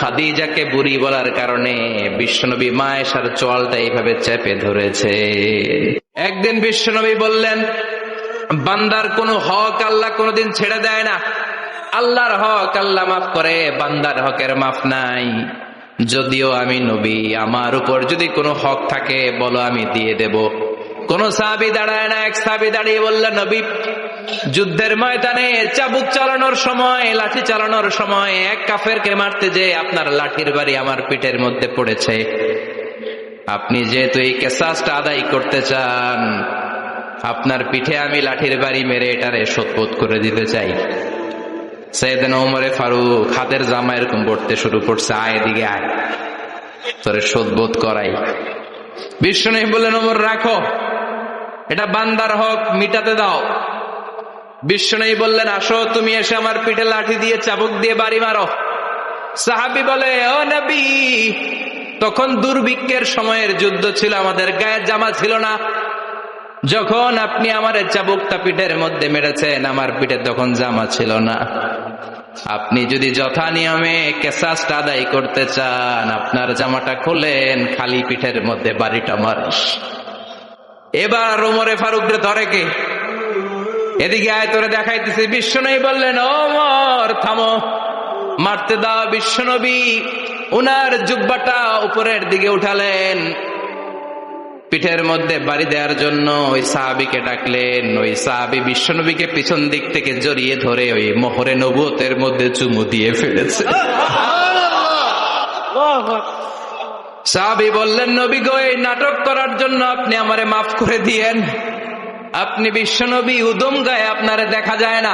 খাদিজাকে বুড়ি বলার কারণে বিশ্বনবী মায়েশার চোয়ালটা এইভাবে চেপে ধরেছে। একদিন বিশ্বনবী বললেন, বান্দার কোনো হক আল্লাহ কোনোদিন ছেড়ে দেয় না। আল্লাহর হক আল্লাহ মাফ করে, বান্দার হকের মাফ নাই। যদিও আমি নবী, আমার উপর যদি কোনো হক থাকে, বলো আমি দিয়ে দেব। কোন সাবি দাঁড়ায় না, এক সাবি দাঁড়িয়ে বললেন, নবী যুদ্ধের ময়দানে চাবুক চালানোর সময়, লাঠি চালানোর সময় এক কাফেরকে মারতে যে আপনার লাঠির বাড়ি আমার পিঠের মধ্যে পড়েছে। আপনি যেহেতু এই কেসাসটা আদায় করতে চান, আপনার পিঠে আমি লাঠির বাড়ি মেরে এটারে শোধবোধ করে দিতে চাই। সেদিন ওমরে ফারুক, হাতের জামা এরকম পড়তে শুরু করছে, আয় দিকে আয়। তোরে শোধবোধ করাই। বিষ্ণু বললেন, ওমর, রাখো। এটা বান্দার হক, মিটাতে দাও। বিষ্ণু বললেন, আসো, তুমি এসে আমার পিঠে লাঠি দিয়ে চাবুক দিয়ে বাড়ি মারো। সাহাবি বলে, ও নবী, তখন দুর্ভিক্ষের সময়ের যুদ্ধ ছিল, আমাদের গায়ের জামা ছিল না। যখন আপনি আমার চাবুকটা পিঠের মধ্যে মেরেছেন, আমার পিঠে তখন জামা ছিল না। আপনি যদি যথা নিয়মে কেসাসটা আদায় করতে চান, আপনার জামাটা খোলেন, খালি পিঠের মধ্যে বাড়িটা মারিস। এবার ওমরে ফারুকরে ধরে কে? এদিকে আয়, তোরে দেখাইতেছে। বিশ্বনবী বললেন, ও মর, থামো। মারতে দাও বিশ্বনবী। উনার জুব্বাটা উপরের দিকে উঠালেন। পিঠের মধ্যে বাড়ি দেওয়ার জন্য ওই সাহাবিকে ডাকলেন। ওই সাহাবি বিশ্বনবীকে পিছন দিক থেকে জড়িয়ে ধরে ওই মোহরে নবুতের মধ্যে চুমু দিয়ে ফেলেছে। সাহাবি বললেন, নবী গো, এই নাটক করার জন্য আপনি আমারে মাফ করে দিয়েন। আপনি বিশ্বনবী, উদম গায়ে আপনারে দেখা যায় না,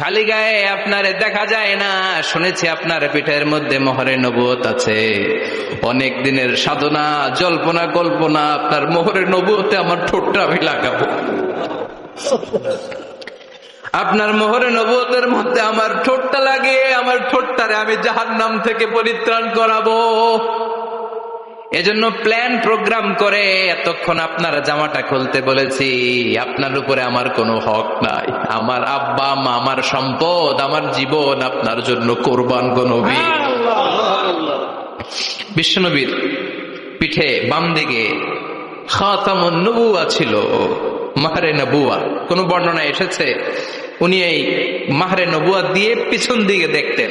খালি গায়ে আপনারে দেখা যায় না। শুনেছি আপনার পিঠের মধ্যে মোহরে নবুয়ত আছে। অনেক দিনের সাধনা, জল্পনা, কল্পনা, আপনার মোহরে নবুয়তে আমার ঠোঁটটা আমি লাগাবো। আপনার মোহরে নবুয়তের মধ্যে আমার ঠোঁটটা লাগিয়ে, আমার ঠোঁটটারে আমি জাহার নাম থেকে পরিত্রাণ করাবো। এজন্য প্ল্যান প্রোগ্রাম করে এতক্ষণ আপনার জামাটা খুলতে বলেছি, আপনার উপরে আমার কোনো হক নাই। আমার আব্বা মা আমার সম্পদ, আমার জীবন আপনার জন্য কোরবান গনবী বিশ্বনবীর পিঠে বাম দিকে ছিল, মাহারে নবুয়া। কোন বর্ণনা এসেছে? উনি এই মাহারে নবুয়া দিয়ে পিছন দিকে দেখতেন।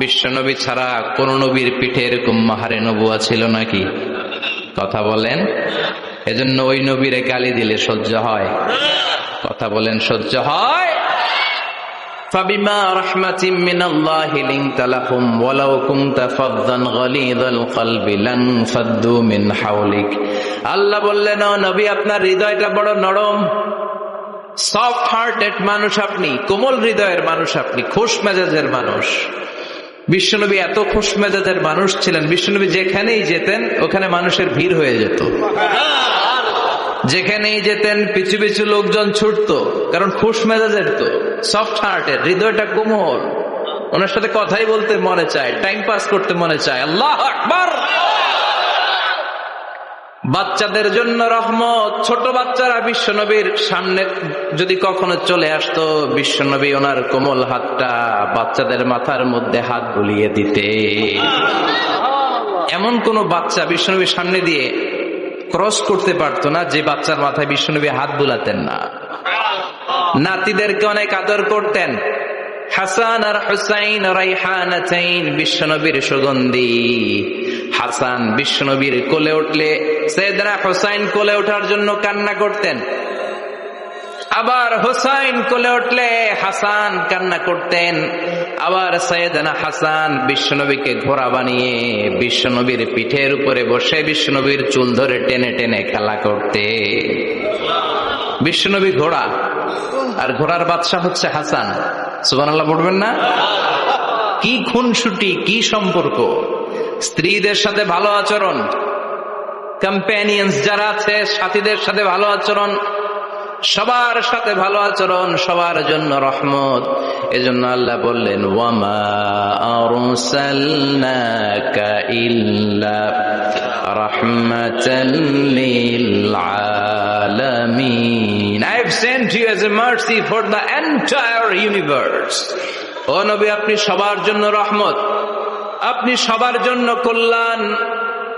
বিশ্বনবী ছাড়া কোন নবীর পিঠে এরকম মাহারে নবুয়া ছিল নাকি কথা বলেন এজন্য ওই নবীরে গালি দিলে সহ্য হয় কথা বলেন সহ্য হয় فبما رحمة من الله لنت لهم ولو كنت فظا غليظ القلب لانفضوا من حولك আল্লাহ বললেন ও নবী আপনার হৃদয়টা বড় নরম সফট হার্টেড মানুষ আপনি কোমল হৃদয়ের মানুষ আপনি খুশ মেজাজের মানুষ বিশ্বনবী এত খুশ মেজাজের মানুষ ছিলেন। বিশ্বনবী যেখানেই যেতেন, ওখানে মানুষের ভিড় হয়ে যেত। যেখানেই যেতেন, পিছু পিছু লোকজন ছুটত, কারণ খুশ মেজাজের তো সফট হার্টের হৃদয়টা কোমর। ওনার সাথে কথাই বলতে মনে চায় টাইম পাস করতে মনে চায়। আল্লাহ বাচ্চাদের জন্য রহমত। ছোট বাচ্চারা বিশ্বনবীর সামনে যদি কখনো চলে আসতো বিশ্বনবী ওনার কোমল হাতটা বাচ্চাদের মাথার মধ্যে হাত বুলিয়ে দিতে। এমন কোন বাচ্চা বিশ্বনবীর সামনে দিয়ে ক্রস করতে পারতো না যে বাচ্চার মাথায় বিশ্বনবী হাত বুলাতেন না। নাতিদেরকে অনেক আদর করতেন। হাসান আর হুসাইন রাইহান বিশ্বনবীর সুগন্ধি। হাসান বিশ্বনবীর কোলে উঠলে সৈয়দনা হোসাইন কোলে ওঠার জন্য কান্না করতেন। আবার হোসাইন কোলে উঠলে হাসান কান্না করতেন। আবার সৈয়দনা হাসান বিশ্বনবীকে ঘোড়া বানিয়ে বিশ্বনবীর পিঠের উপরে বসে বিশ্বনবীর চুল ধরে টেনে টেনে খেলা করতে বিশ্বনবী ঘোড়া, আর ঘোড়ার বাদশাহ হচ্ছে হাসান। সুবান আল্লাহ পড়বেন না? কি খুনসুটি, কি সম্পর্ক? স্ত্রীদের সাথে ভালো আচরণ কম্প্যানিয়ন্স যারা আছে, সাথীদের সাথে ভালো আচরণ, সবার সাথে ভালো আচরণ, সবার জন্য রহমত। এজন্য আল্লাহ বললেন, ওয়ামা ইল্লা the entire universe ও নবী, আপনি সবার জন্য রহমত। আপনি সবার জন্য কল্যাণ।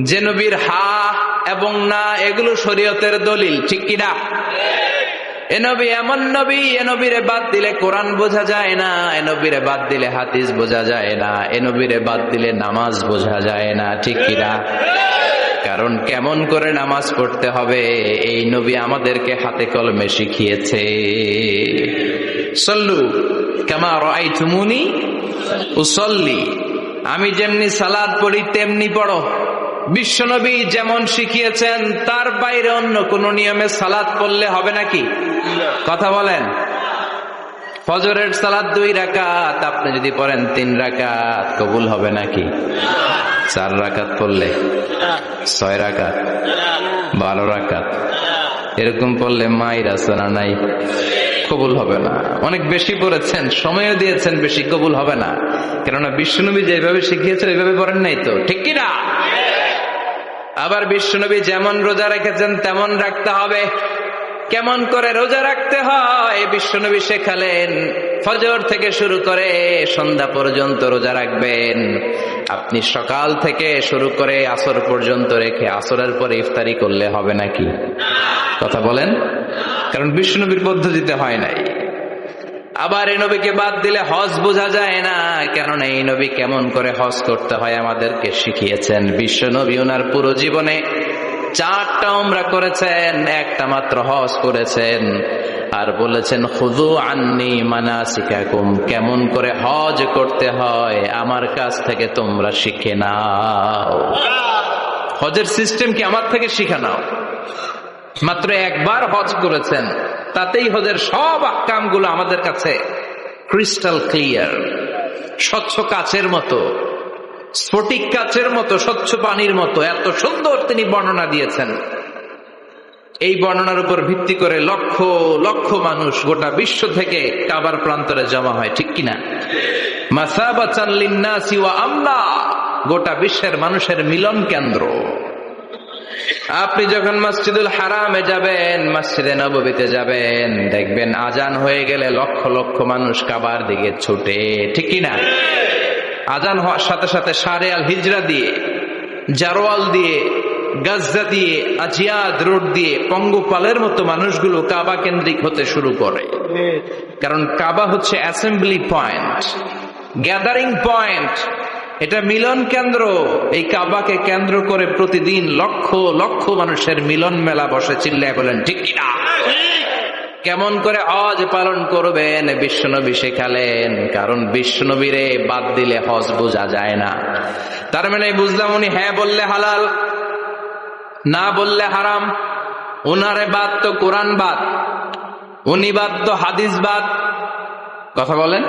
যে নবীর হা এবং না, এগুলো শরীয়তের দলিল, ঠিক কিনা? এ নবী এমন নবী, এ নবীরে বাদ দিলে কোরআন বোঝা যায় না, এ নবীরে বাদ দিলে হাতিস বোঝা যায় না, এ নবীরে বাদ দিলে নামাজ বোঝা যায় না, ঠিক কিনা? কারণ কেমন করে নামাজ পড়তে হবে, এই নবী আমাদেরকে হাতে কলমে শিখিয়েছে। সল্লু, কেমা রাই তুমুনি উসল্লি। আমি যেমনি সালাদ পড়ি, তেমনি পড়ো। বিশ্বনবী যেমন শিখিয়েছেন, তার বাইরে অন্য কোন নিয়মে সালাদ পড়লে হবে নাকি? কথা বলেন। ফজরের সালাদ দুই রাকাত, আপনি যদি পড়েন তিন রাকাত, কবুল হবে নাকি? চার রাকাত পড়লে? ছয় রাকাত? বারো রাকাত? এরকম পড়লে মায়ের আসনা নাই, কবুল হবে না। অনেক বেশি পড়েছেন, সময়ও দিয়েছেন, বেশি কবুল হবে না। কেননা বিশ্বনবী যেভাবে শিখিয়েছেন এইভাবে পড়েন নাই তো। ঠিক কিনা? আবার বিশ্বনবী যেমন রোজা রেখেছেন, তেমন রাখতে হবে। কেমন করে রোজা রাখতে হয়? বিশ্বনবী শেখালেন, ফজর থেকে শুরু করে সন্ধ্যা পর্যন্ত রোজা রাখবেন। আপনি সকাল থেকে শুরু করে আসর পর্যন্ত রেখে আসরের পরে ইফতারি করলে হবে নাকি? কথা বলেন? কারণ বিষ্ণুনবীর পদ্ধতিতে হয় নাই। আবার এই নবীকে বাদ দিলে হজ বোঝা যায় না। কেননা এই নবী কেমন করে হজ করতে হয় আমাদেরকে শিখিয়েছেন। বিশ্ব নবী ওনার পুরো জীবনে চারটা ওমরা করেছেন, একটা মাত্র হজ করেছেন। আর বলেছেন খুদু আন্নি মানা শিখাকুম কেমন করে হজ করতে হয়, আমার কাছ থেকে তোমরা শিখে নাও। হজের সিস্টেম কি আমার থেকে শিখে নাও? মাত্র একবার হজ করেছেন। তাতেই হজের সব কামগুলো আমাদের কাছে ক্রিস্টাল ক্লিয়ার স্বচ্ছ কাচের মতো, স্ফটিক কাচের মতো, স্বচ্ছ পানির মতো। এত সুন্দর তিনি বর্ণনা দিয়েছেন। এই বর্ণনার উপর ভিত্তি করে লক্ষ লক্ষ মানুষ গোটা বিশ্ব থেকে কাবার প্রান্তরে জমা হয়, ঠিক কিনা? আমলা। গোটা বিশ্বের মানুষের মিলন কেন্দ্র। আপনি যখন মসজিদুল হারামে যাবেন, মসজিদে নবীতে যাবেন, দেখবেন আজান হয়ে গেলে লক্ষ লক্ষ মানুষ কাবার দিকে ছুটে। ঠিক কিনা? আজান হওয়ার সাথে সাথে সারে আল হিজরা দিয়ে, জারোয়াল দিয়ে গাজা দিয়ে, আজিয়াদ রোড দিয়ে, পঙ্গপালের মতো মানুষগুলো কাবা কেন্দ্রিক হতে শুরু করে। কারণ কাবা হচ্ছে অ্যাসেম্বলি পয়েন্ট গ্যাদারিং পয়েন্ট এটা মিলন কেন্দ্র। এই কাবাকে কেন্দ্র করে প্রতিদিন লক্ষ লক্ষ মানুষের মিলন মেলা বসে চিল্লায় বলেন, ঠিক কিনা কেমন করে হজ পালন করবেন? বিশ্বনবী শেখালেন, কারণ বিশ্বনবীরে বাদ দিলে হজ বোঝা যায় না। তার মানে বুঝলাম উনি হ্যাঁ বললে হালাল, না বললে হারাম। উনারে বাদ তো কোরআন বাদ, উনি বাদ তো হাদিস বাদ। কথা বলেন?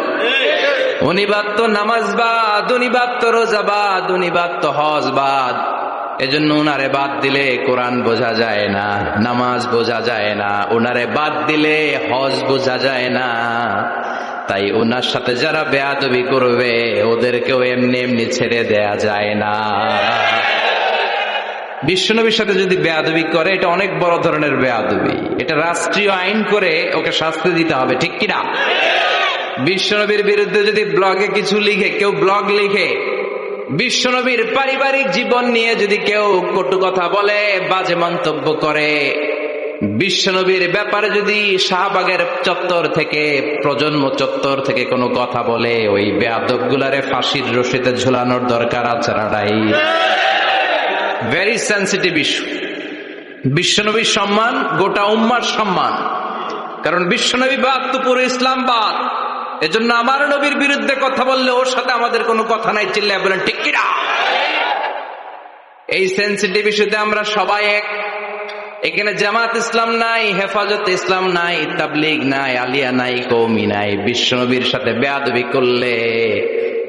উনি বাদ তো নামাজ বাদ উনিবাদ তো রোজা বাদ উনি বাদ তো হজ বাদ। এজন্য উনারে বাদ দিলে কোরআন বোঝা যায় না, নামাজ বোঝা যায় না, উনারে বাদ দিলে হজ বোঝা যায় না। তাই ওনার সাথে যারা বেয়াদবি করবে, ওদেরকেও এমনি এমনি ছেড়ে দেয়া যায় না। বিশ্বনবীর সাথে যদি বেয়াদবি করে, এটা অনেক বড় ধরনের বেয়াদবি। এটা রাষ্ট্রীয় আইন করে ওকে শাস্তি দিতে হবে, ঠিক কিনা? বিশ্বনবীর বিরুদ্ধে যদি ব্লগে কিছু লিখে, কেউ ব্লগ লিখে, বিশ্বনবীর পারিবারিক জীবন নিয়ে যদি কেউ কটু কথা বলে, বাজে মন্তব্য করে, বিশ্বনবীর ব্যাপারে যদি শাহবাগের চত্বর থেকে, প্রজন্ম চত্বর থেকে কোনো কথা বলে, ওই বেয়াদব গুলারে ফাঁসির রশিতে ঝুলানোর দরকার আছে নাই? ভেরি সেন্সিটিভ ইস্যু বিশ্বনবীর সম্মান, গোটা উম্মার সম্মান। কারণ বিশ্বনবী বাদ তো পুরো ইসলাম বাদ এজন্য আমার নবীর বিরুদ্ধে কথা বললে ওর সাথে আমাদের কোনো কথা নাই, চিল্লায় বলেন, ঠিক কিনা? এই সেন্সিটিভ ইস্যুতে আমরা সবাই এক। এখানে জামাত ইসলাম নাই, হেফাজত ইসলাম নাই, তাবলিগ নাই, আলিয়া নাই কৌমি নাই বিশ্বনবীর সাথে বেয়াদবি করলে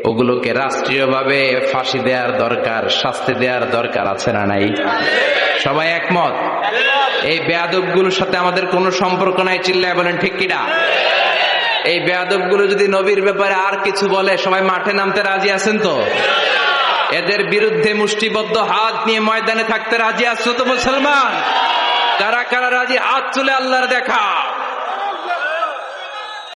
ওগুলোকে রাষ্ট্রীয়ভাবে ফাঁসি দেওয়ার দরকার, শাস্তি দেওয়ার দরকার আছে না নাই? সবাই একমত? এই বেয়াদবগুলোর সাথে আমাদের কোনো সম্পর্ক নাই, চিল্লায় বলেন, ঠিক কিনা? এই বেয়াদবগুলো যদি নবীর ব্যাপারে আর কিছু বলে, সবাই মাঠে নামতে রাজি আছেন তো? এদের বিরুদ্ধে মুষ্টিবদ্ধ হাত নিয়ে ময়দানে থাকতে রাজি আছো তো মুসলমান? কারা কারা রাজি, হাত তুলে আল্লাহর দেখা।